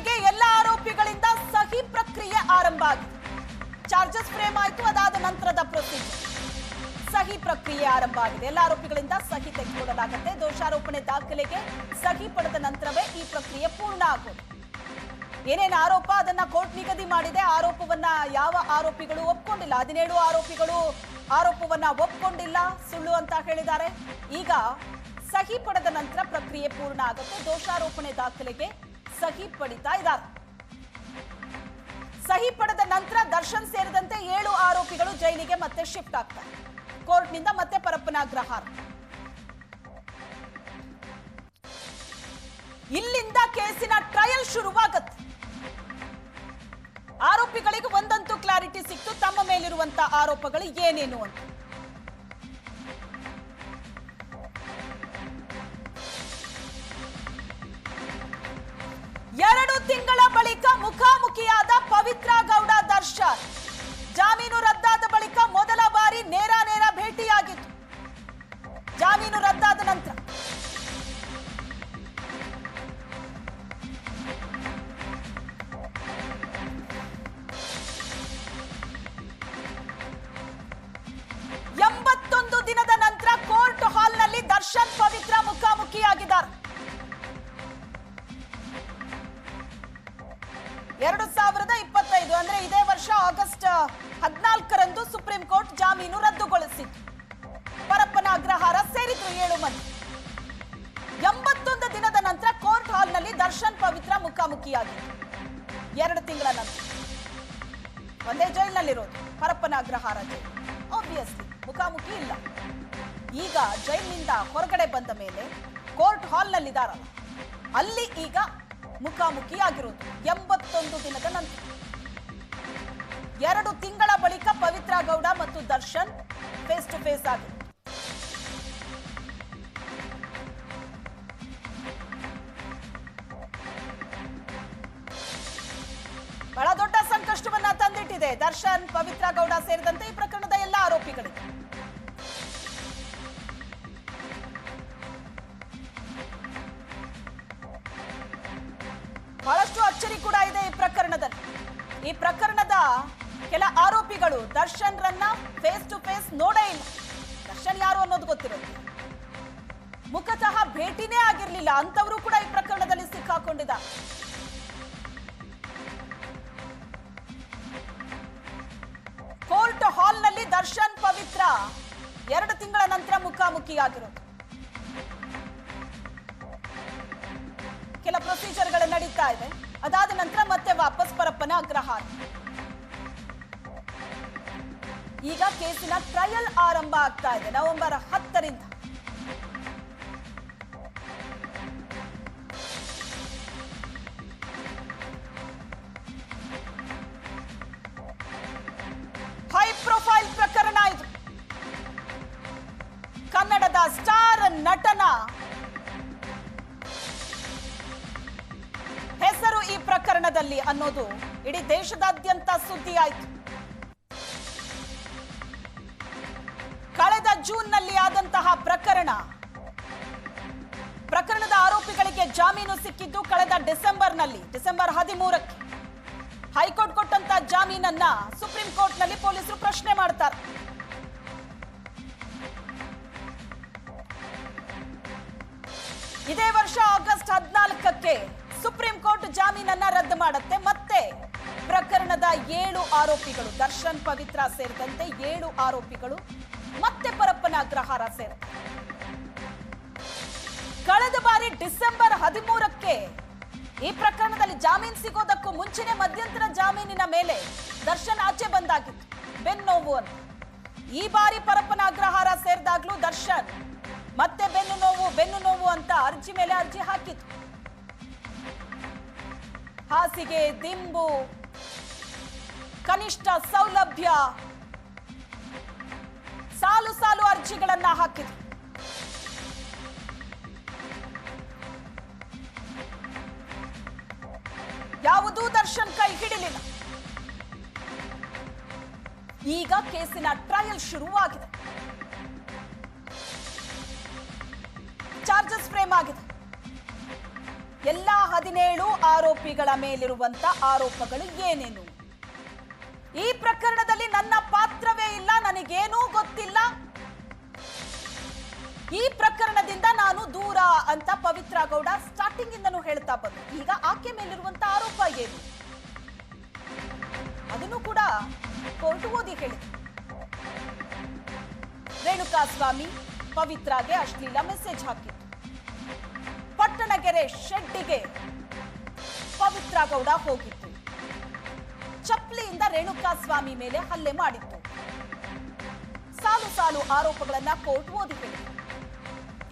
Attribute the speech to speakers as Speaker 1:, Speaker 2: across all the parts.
Speaker 1: ದಾಖಲೆಗೆ ಎಲ್ಲ ಆರೋಪಿಗಳಿಂದ ಸಹಿ ಪ್ರಕ್ರಿಯೆ ಆರಂಭ ಆಗಿದೆ. ಚಾರ್ಜಸ್ ಫ್ರೇಮ್ ಆಯಿತು, ಅದಾದ ನಂತರದ ಪ್ರೊಸೀಜರ್. ಸಹಿ ಪ್ರಕ್ರಿಯೆ ಆರಂಭ ಆಗಿದೆ. ಎಲ್ಲ ಆರೋಪಿಗಳಿಂದ ಸಹಿ ತೆಗೆದುಕೊಳ್ಳಲಾಗುತ್ತೆ. ದೋಷಾರೋಪಣೆ ದಾಖಲೆಗೆ ಸಹಿ ಪಡೆದ ನಂತರವೇ ಈ ಪ್ರಕ್ರಿಯೆ ಪೂರ್ಣ ಆಗುತ್ತೆ ಏನೇನು ಆರೋಪ ಅದನ್ನ ಕೋರ್ಟ್ ನಿಗದಿ ಮಾಡಿದೆ, ಆರೋಪವನ್ನ ಯಾವ ಆರೋಪಿಗಳು ಒಪ್ಕೊಂಡಿಲ್ಲ, ಹದಿನೇಳು ಆರೋಪಿಗಳು ಆರೋಪವನ್ನ ಒಪ್ಕೊಂಡಿಲ್ಲ ಸುಳ್ಳು ಅಂತ ಹೇಳಿದ್ದಾರೆ. ಈಗ ಸಹಿ ಪಡೆದ ನಂತರ ಪ್ರಕ್ರಿಯೆ ಪೂರ್ಣ ಆಗುತ್ತೆ. ದೋಷಾರೋಪಣೆ ದಾಖಲೆಗೆ ಸಹಿ ಪಡಿತಾ ಇದ್ದಾರೆ. ಸಹಿ ಪಡೆದ ನಂತರ ದರ್ಶನ್ ಸೇರಿದಂತೆ ಏಳು ಆರೋಪಿಗಳು ಜೈಲಿಗೆ ಮತ್ತೆ ಶಿಫ್ಟ್ ಆಗ್ತಾರೆ. ಕೋರ್ಟ್ನಿಂದ ಮತ್ತೆ ಪರಪ್ಪನಾಗ್ರಹಾರ ಇಲ್ಲಿಂದ ಕೇಸಿನ ಟ್ರಯಲ್ ಶುರುವಾಗತ್ತೆ. ಆರೋಪಿಗಳಿಗೆ ಒಂದಂತೂ ಕ್ಲಾರಿಟಿ ಸಿಕ್ತು, ತಮ್ಮ ಮೇಲಿರುವಂತಹ ಆರೋಪಗಳು ಏನೇನು ಅಂತ. ಎರಡು ತಿಂಗಳ ಬಳಿಕ ಮುಖಾಮುಖಿಯಾದ ಪವಿತ್ರ ಗೌಡ ದರ್ಶನ್. ಜಾಮೀನು ರದ್ದಾದ ಬಳಿಕ ಮೊದಲ ಬಾರಿ ನೇರ ನೇರ ಭೇಟಿಯಾಗಿತ್ತು. ಜಾಮೀನು ರದ್ದಾದ ನಂತರ ಎಂಬತ್ತೊಂದು ದಿನದ ನಂತರ ಕೋರ್ಟ್ ಹಾಲ್ನಲ್ಲಿ ದರ್ಶನ್ ಪವಿತ್ರ ಮುಖಾಮುಖಿಯಾಗಿದ್ದಾರೆ. ಅಂದ್ರೆ ಇದೇ ವರ್ಷ ಆಗಸ್ಟ್ ಹದಿನಾಲ್ಕರಂದು ಸುಪ್ರೀಂ ಕೋರ್ಟ್ ಜಾಮೀನು ರದ್ದುಗೊಳಿಸಿತ್ತು. ಪರಪ್ಪನ ಅಗ್ರಹಾರ ಸೇರಿದ್ರು ಏಳು ಮಂದಿ. ಎಂಬತ್ತೊಂದು ದಿನದ ನಂತರ ಕೋರ್ಟ್ ಹಾಲ್ನಲ್ಲಿ ದರ್ಶನ್ ಪವಿತ್ರ ಮುಖಾಮುಖಿಯಾಗಿತ್ತು. ಎರಡು ತಿಂಗಳ ನಂತರ. ಒಂದೇ ಜೈಲಿನಲ್ಲಿರೋದು, ಪರಪ್ಪನ ಅಗ್ರಹಾರ ಜೈಲು. ಆಬ್ವಿಯಸ್ಲಿ ಮುಖಾಮುಖಿ ಇಲ್ಲ. ಈಗ ಜೈಲಿನಿಂದ ಹೊರಗಡೆ ಬಂದ ಮೇಲೆ ಕೋರ್ಟ್ ಹಾಲ್ನಲ್ಲಿದ್ದಾರಲ್ಲ ಅಲ್ಲಿ ಈಗ ಮುಖಾಮುಖಿ ಆಗಿರೋದು ಎಂಬತ್ತೊಂದು ದಿನದ ನಂತರ. ಎರಡು ತಿಂಗಳ ಬಳಿಕ ಪವಿತ್ರ ಗೌಡ ಮತ್ತು ದರ್ಶನ್ ಫೇಸ್ ಟು ಫೇಸ್ ಆಗಿ. ಬಹಳ ದೊಡ್ಡ ಸಂಕಷ್ಟವನ್ನ ತಂದಿಟ್ಟಿದೆ ದರ್ಶನ್, ಪವಿತ್ರ ಗೌಡ ಸೇರಿದಂತೆ ಈ ಪ್ರಕರಣದ ಎಲ್ಲ ಆರೋಪಿಗಳಿಗೆ. ಬಹಳಷ್ಟು ಅಚ್ಚರಿ ಕೂಡ ಇದೆ ಈ ಪ್ರಕರಣದಲ್ಲಿ. ಈ ಪ್ರಕರಣದ ಕೆಲ ಆರೋಪಿಗಳು ದರ್ಶನ್ ರನ್ನ ಫೇಸ್ ಟು ಫೇಸ್ ನೋಡೇ ಇಲ್ಲ. ದರ್ಶನ್ ಯಾರು ಅನ್ನೋದು ಗೊತ್ತಿರೋದು ಮುಖತಃ ಭೇಟಿನೇ ಆಗಿರ್ಲಿಲ್ಲ. ಅಂತವರು ಕೂಡ ಈ ಪ್ರಕರಣದಲ್ಲಿ ಸಿಕ್ಕಾಕೊಂಡಿದ್ದ ಕೋರ್ಟ್ ಹಾಲ್ನಲ್ಲಿ ದರ್ಶನ್ ಪವಿತ್ರ. ಎರಡು ತಿಂಗಳ ನಂತರ ಮುಖಾಮುಖಿಯಾಗಿರೋದು. ಕೆಲ ಪ್ರೊಸೀಜರ್ಗಳು ನಡೀತಾ ಇದೆ. ಅದಾದ ನಂತರ ಮತ್ತೆ ವಾಪಸ್ ಪರಪ್ಪನ ಅಗ್ರಹಾರ. ಈಗ ಕೇಸಿನ ಟ್ರಯಲ್ ಆರಂಭ ಆಗ್ತಾ ಇದೆ. ನವೆಂಬರ್ ಹತ್ತರಿಂದ. ಹೈ ಪ್ರೊಫೈಲ್ ಪ್ರಕರಣ ಇದು. ಕನ್ನಡದ ಸ್ಟಾರ್ ನಟನ ಹೆಸರು ಈ ಪ್ರಕರಣದಲ್ಲಿ ಅನ್ನೋದು ಇಡೀ ದೇಶದಾದ್ಯಂತ ಸುದ್ದಿ ಜೂನ್ನಲ್ಲಿ ಆದಂತಹ ಪ್ರಕರಣ. ಪ್ರಕರಣದ ಆರೋಪಿಗಳಿಗೆ ಜಾಮೀನು ಸಿಕ್ಕಿದ್ದು ಕಳೆದ ಡಿಸೆಂಬರ್ನಲ್ಲಿ, ಡಿಸೆಂಬರ್ ಹದಿಮೂರಕ್ಕೆ. ಹೈಕೋರ್ಟ್ ಕೊಟ್ಟಂತ ಜಾಮೀನನ್ನ ಸುಪ್ರೀಂ ಕೋರ್ಟ್ನಲ್ಲಿ ಪೊಲೀಸರು ಪ್ರಶ್ನೆ ಮಾಡ್ತಾರೆ. ಇದೇ ವರ್ಷ ಆಗಸ್ಟ್ ಹದಿನಾಲ್ಕಕ್ಕೆ ಸುಪ್ರೀಂ ಕೋರ್ಟ್ ಜಾಮೀನನ್ನ ರದ್ದು ಮಾಡುತ್ತೆ. ಮತ್ತೆ ಪ್ರಕರಣದ ಏಳು ಆರೋಪಿಗಳು, ದರ್ಶನ್ ಪವಿತ್ರ ಸೇರಿದಂತೆ ಏಳು ಆರೋಪಿಗಳು ಮತ್ತೆ ಪರಪ್ಪನ ಅಗ್ರಹಾರ ಸೇರು ಕಳೆದ ಬಾರಿ ಡಿಸೆಂಬರ್ ಹದಿಮೂರಕ್ಕೆ ಈ ಪ್ರಕರಣದಲ್ಲಿ ಜಾಮೀನು ಸಿಗೋದಕ್ಕೂ ಮುಂಚೆನೆ ಮಧ್ಯಂತರ ಜಾಮೀನಿನ ಮೇಲೆ ದರ್ಶನ್ ಆಚೆ ಬಂದಾಗಿತ್ತು. ಬೆನ್ನೋವು ಅಂತ. ಈ ಬಾರಿ ಪರಪ್ಪನ ಅಗ್ರಹಾರ ಸೇರಿದಾಗ್ಲೂ ದರ್ಶನ್ ಮತ್ತೆ ಬೆನ್ನು ನೋವು ಬೆನ್ನು ನೋವು ಅಂತ ಅರ್ಜಿ ಮೇಲೆ ಅರ್ಜಿ ಹಾಕಿತ್ತು. ಹಾಸಿಗೆ, ದಿಂಬು, ಕನಿಷ್ಠ ಸೌಲಭ್ಯ ಸಾಲು ಸಾಲು ಅರ್ಜಿಗಳನ್ನ ಹಾಕಿದ್ರು. ಯಾವುದೂ ದರ್ಶನ್ ಕೈ ಹಿಡಿಲಿಲ್ಲ. ಈಗ ಕೇಸಿನ ಟ್ರಯಲ್ ಶುರುವಾಗಿದೆ. ಚಾರ್ಜಸ್ ಫ್ರೇಮ್ ಆಗಿದೆ. ಎಲ್ಲ ಹದಿನೇಳು ಆರೋಪಿಗಳ ಮೇಲಿರುವಂತ ಆರೋಪಗಳು ಏನೇನು? ಈ ಪ್ರಕರಣದಲ್ಲಿ ನನ್ನ ನನಗೇನೂ ಗೊತ್ತಿಲ್ಲ. ಈ ಪ್ರಕರಣದಿಂದ ನಾನು ದೂರ ಅಂತ ಪವಿತ್ರ ಗೌಡ ಸ್ಟಾರ್ಟಿಂಗ್ ಇಂದನೂ ಹೇಳ್ತಾ ಬಂದು. ಈಗ ಆಕೆ ಮೇಲಿರುವಂತ ಆರೋಪ ಏನು? ಅದನ್ನು ಕೂಡ ಕೋರ್ಟ್ ಓದಿ ಹೇಳಿದೆ ರೇಣುಕಾ ಸ್ವಾಮಿ ಪವಿತ್ರಾಗೆ ಅಶ್ಲೀಲ ಮೆಸೇಜ್ ಹಾಕಿತ್ತು ಪಟ್ಟಣಗೆರೆ ಶೆಡ್ಡಿಗೆ ಪವಿತ್ರ ಗೌಡ ಹೋಗಿತ್ತು ಚಪ್ಪಲಿಯಿಂದ ರೇಣುಕಾ ಸ್ವಾಮಿ ಮೇಲೆ ಹಲ್ಲೆ ಮಾಡಿತ್ತು ಸಾಲು ಸಾಲು ಆರೋಪಗಳನ್ನ ಕೋರ್ಟ್ ಓದಿದೆ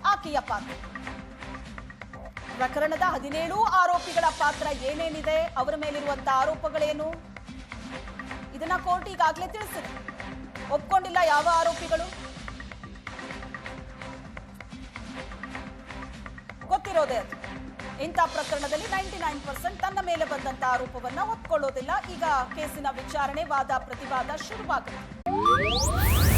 Speaker 1: ಆಕೆಯ ಪಾತ್ರ. ಪ್ರಕರಣದ ಹದಿನೇಳು ಆರೋಪಿಗಳ ಪಾತ್ರ ಏನೇನಿದೆ, ಅವರ ಮೇಲಿರುವಂತಹ ಆರೋಪಗಳೇನು? ಇದನ್ನ ಕೋರ್ಟ್ ಈಗಾಗಲೇ ತಿಳಿಸಿದೆ. ಒಪ್ಕೊಂಡಿಲ್ಲ ಯಾವ ಆರೋಪಿಗಳು? ಗೊತ್ತಿರೋದೇ ಅದು. ಇಂಥ ಪ್ರಕರಣದಲ್ಲಿ ನೈಂಟಿ ನೈನ್ ಪರ್ಸೆಂಟ್ ತನ್ನ ಮೇಲೆ ಬಂದಂತ ಆರೋಪವನ್ನ ಒಪ್ಕೊಳ್ಳೋದಿಲ್ಲ. ಈಗ ಕೇಸಿನ ವಿಚಾರಣೆ ವಾದ ಪ್ರತಿವಾದ ಶುರುವಾಗುತ್ತೆ.